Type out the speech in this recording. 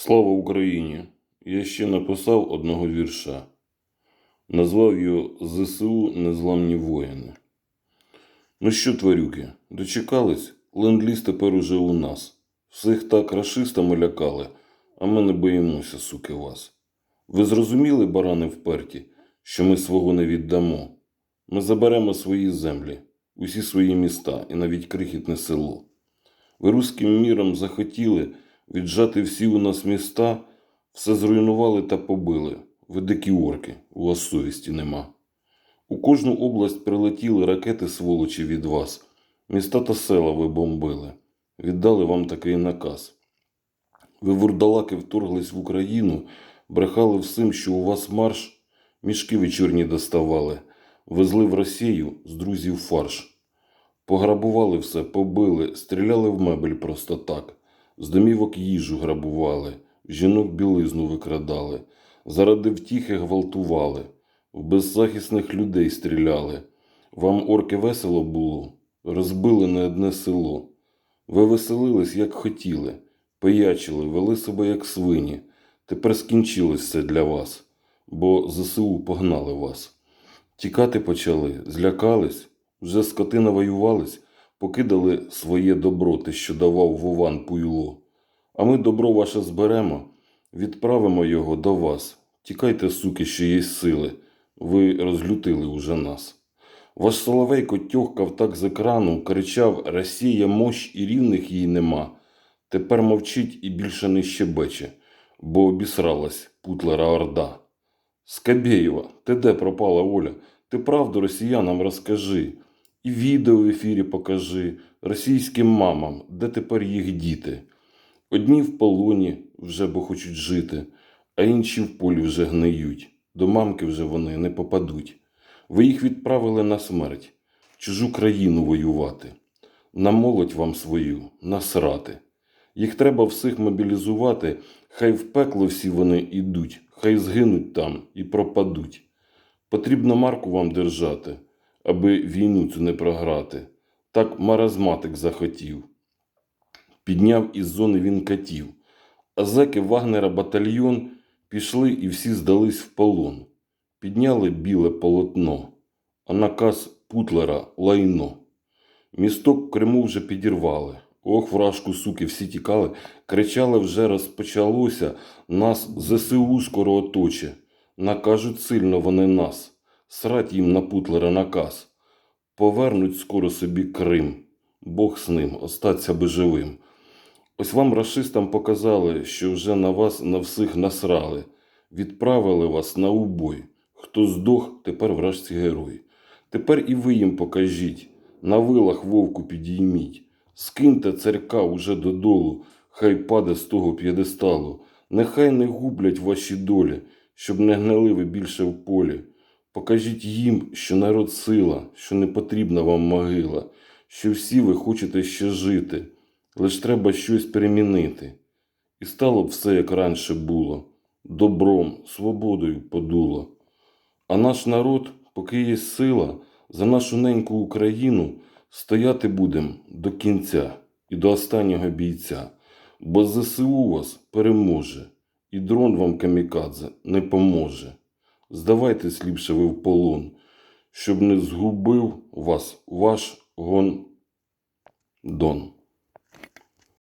Слава Україні! Я ще написав одного вірша. Назвав його ЗСУ Незламні воїни. Ну що, тварюки, дочекались? Ленд-ліз тепер уже у нас. Всіх так рашистами лякали, а ми не боїмося, суки, вас. Ви зрозуміли, барани вперті, що ми свого не віддамо? Ми заберемо свої землі, усі свої міста і навіть крихітне село. Ви руським міром захотіли віджати всі у нас міста, все зруйнували та побили. Ви дикі орки, у вас совісті нема. У кожну область прилетіли ракети сволочі від вас. Міста та села ви бомбили. Віддали вам такий наказ. Ви вурдалаки вторглись в Україну, брехали всім, що у вас марш, мішки вечірні доставали, везли в Росію з друзів фарш. Пограбували все, побили, стріляли в мебель просто так. З домівок їжу грабували, жінок білизну викрадали, заради втіхи гвалтували, в беззахисних людей стріляли. Вам орки весело було, розбили не одне село. Ви веселились, як хотіли, пиячили, вели себе, як свині. Тепер скінчилось все для вас, бо ЗСУ погнали вас. Тікати почали, злякались, вже скотина воювались, покидали своє добро, те, що давав Вован Пуйло. А ми добро ваше зберемо, відправимо його до вас. Тікайте, суки, що є сили, ви розлютили уже нас. Ваш Соловейко тьохкав так з екрану, кричав Росія мощ і рівних їй нема. Тепер мовчить і більше не щебече, бо обісралась путлера орда. Скабєєва, ти де пропала Оля? Ти правду росіянам розкажи. І відео в ефірі покажи російським мамам, де тепер їх діти. Одні в полоні вже бо хочуть жити, а інші в полі вже гниють. До мамки вже вони не попадуть. Ви їх відправили на смерть, чужу країну воювати. На молодь вам свою насрати. Їх треба всіх мобілізувати, хай в пекло всі вони ідуть, хай згинуть там і пропадуть. Потрібно марку вам держати, аби війну цю не програти. Так маразматик захотів. Підняв із зони він катів. А зеки Вагнера батальйон пішли і всі здались в полон. Підняли біле полотно, а наказ Путлера лайно. Місток в Криму вже підірвали. Ох, вражку, суки, всі тікали, кричали вже розпочалося, нас ЗСУ скоро оточе. Накажуть сильно вони нас, срать їм на Путлера наказ. Повернуть скоро собі Крим, Бог з ним, остаться би живим. Ось вам расистам показали, що вже на вас на всіх насрали, відправили вас на убой. Хто здох, тепер вражці герой. Тепер і ви їм покажіть, на вилах вовку підійміть. Скиньте царька уже додолу, хай паде з того п'єдесталу. Нехай не гублять ваші долі, щоб не гнили ви більше в полі. Покажіть їм, що народ сила, що не потрібна вам могила, що всі ви хочете ще жити, лиш треба щось перемінити. І стало б все, як раніше було, добром, свободою подуло. А наш народ, поки є сила, за нашу неньку Україну стояти будем до кінця і до останнього бійця, бо ЗСУ вас переможе, і дрон вам камікадзе не поможе. Здавайтесь ліпше ви в полон, щоб не згубив вас ваш гон Дон.